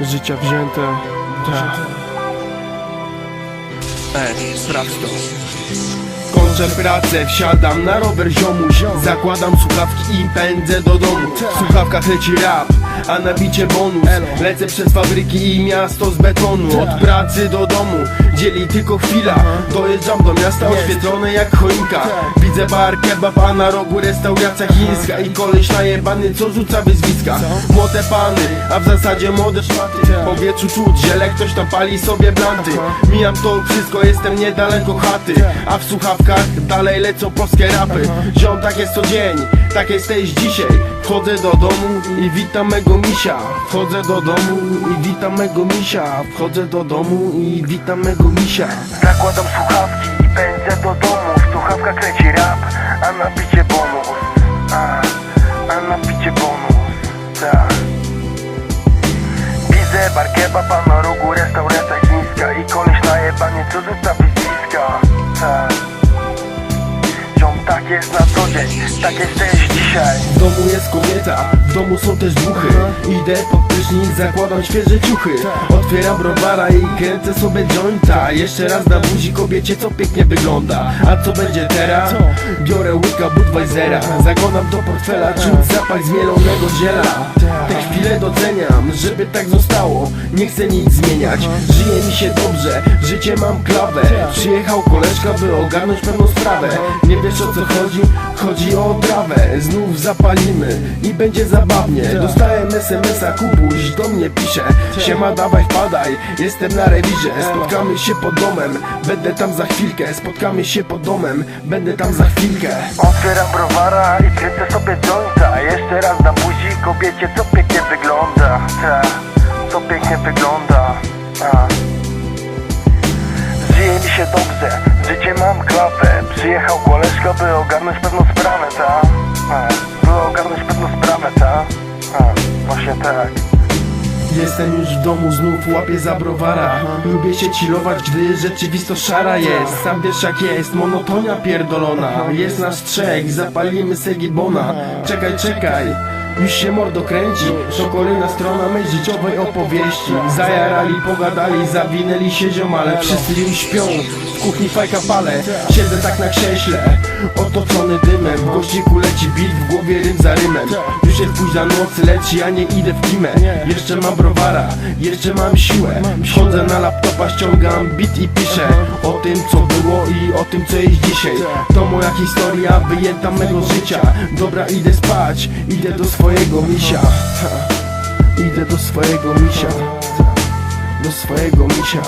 Życia wzięte. Tak. Ej, sprawdź to. Kończę pracę, wsiadam na rower ziomuś Zakładam słuchawki i pędzę do domu. W słuchawkach leci rap, a na bicie bonus. Lecę przez fabryki i miasto z betonu. Od pracy do domu dzieli tylko chwila. Dojeżdżam do miasta oświetlone jak choinka. Widzę bar, kebab, a na rogu restauracja chińska. I koleś najebany, co rzuca wyzwiska. Młode pany, a w zasadzie młode szmaty. W powietrzu czuć, ziele ktoś tam pali sobie blanty. Mijam to wszystko, jestem niedaleko chaty. A w słuchawkach dalej lecą polskie rapy. Ziom, tak jest co dzień, tak jesteś dzisiaj. Wchodzę do domu i witam mego misia. Wchodzę do domu i witam mego misia. Wchodzę do domu i witam mego misia. Zakładam słuchawki i pędzę do domu. W słuchawkach leci rap, a na bicie bonus. A, a na bicie bonus. Tak. Widzę bar kebab, jest na co dzień, tak jesteś dzisiaj. W domu jest kobieta, w domu są też duchy. Idę pod prysznic, zakładam świeże ciuchy. Otwieram browara i kręcę sobie jointa. Jeszcze raz na buzi kobiecie, co pięknie wygląda. A co będzie teraz? Biorę łyka Budweisera. Zaglądam do portfela, czuć zapach zmielonego ziela Te chwile doceniam, żeby tak zostało. Nie chcę nic zmieniać, żyje mi się dobrze Życie mam klawę. Przyjechał koleżka, by ogarnąć pewną sprawę. Nie wiesz o co chodzi? Chodzi o trawę Znów zapalimy i będzie zabawnie. Dostałem SMS-a, kubuś do mnie pisze. Siema, dawaj wpadaj, jestem na rewirze Spotkamy się pod domem, będę tam za chwilkę. Spotkamy się pod domem, będę tam za chwilkę. Otwieram browara i kręcę sobie jointa Jeszcze raz na buzi kobiecie, co pięknie wygląda. Ta, co pięknie wygląda. A. Żyje mi się dobrze, życie mam klapę. Przyjechał koleżka, by ogarnąć pewną sprawę, Jestem już w domu, znów łapię za browara. Lubię się chillować, gdy rzeczywistość szara jest. Sam wiesz jak jest, monotonia pierdolona. Jest nas trzech, zapalimy segibona. Czekaj, czekaj już się mordo kręci To kolejna strona mej życiowej opowieści. Zajarali, pogadali, zawinęli się ziomale Wszyscy już śpią, w kuchni fajka palę Siedzę tak na krześle, otoczony dymem W gościku leci beat, w głowie rym za rymem. Już jest późna noc, leci, a nie idę w kimę. Jeszcze mam browara, jeszcze mam siłę. Wchodzę na laptopa, ściągam beat i piszę O tym co było i o tym co jest dzisiaj. To moja historia, wyjęta mego życia. Dobra, idę spać, idę do swojego misia. Idę do swojego misia. Do swojego misia